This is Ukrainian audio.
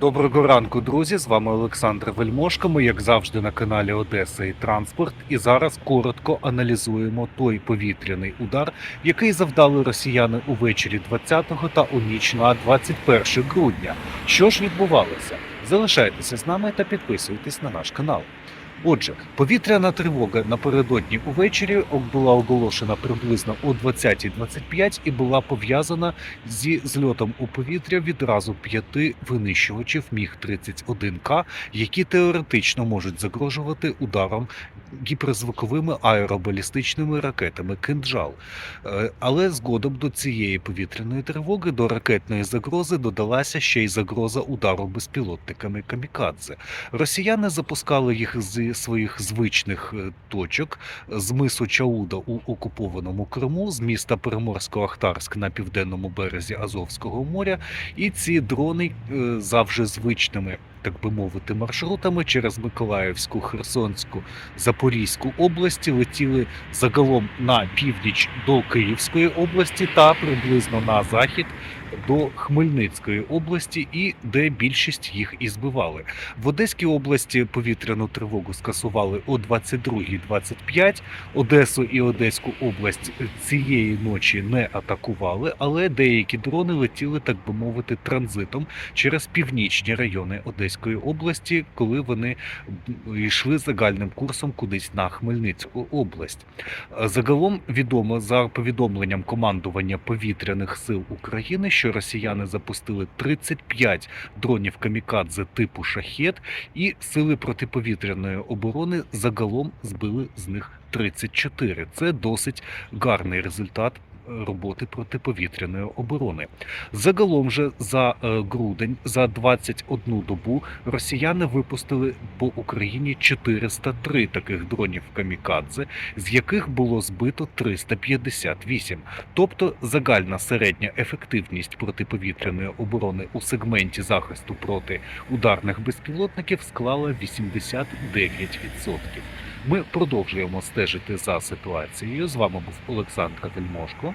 Доброго ранку, друзі! З вами Олександр Вельмошко. Ми, як завжди, на каналі Одеса і Транспорт. І зараз коротко аналізуємо той повітряний удар, який завдали росіяни увечері 20 та у ніч на 21 грудня. Що ж відбувалося? Залишайтеся з нами та підписуйтесь на наш канал. Отже, повітряна тривога напередодні увечері була оголошена приблизно о 20.25 і була пов'язана зі зльотом у повітря відразу п'яти винищувачів Міг-31К, які теоретично можуть загрожувати ударом гіперзвуковими аеробалістичними ракетами «Кинджал». Е, Але згодом до цієї повітряної тривоги до ракетної загрози додалася ще й загроза удару безпілотниками камікадзе. Росіяни запускали їх зі своїх звичних е, точок з мису Чауда у окупованому Криму, з міста Приморсько-Ахтарськ на південному березі Азовського моря, і ці дрони е, за вже звичними. Так би мовити, маршрутами через Миколаївську, Херсонську, Запорізьку області летіли загалом на північ до Київської області та приблизно на захід до Хмельницької області, і де більшість їх і збивали. В Одеській області повітряну тривогу скасували о 22.25. Одесу і Одеську область цієї ночі не атакували, але деякі дрони летіли, так би мовити, транзитом через північні райони Одеської області, коли вони йшли загальним курсом кудись на Хмельницьку область. Загалом відомо за повідомленням командування повітряних сил України, що росіяни запустили 35 дронів камікадзе типу шахет, і сили протиповітряної оборони загалом збили з них 34. Це досить гарний результат. Роботи протиповітряної оборони загалом же за е, грудень за 21 добу росіяни випустили по Україні 403 таких дронів камікадзе, з яких було збито 358. Тобто загальна середня ефективність протиповітряної оборони у сегменті захисту проти ударних безпілотників склала 89%. Ми продовжуємо стежити за ситуацією. З вами був Олександр Вельмошко.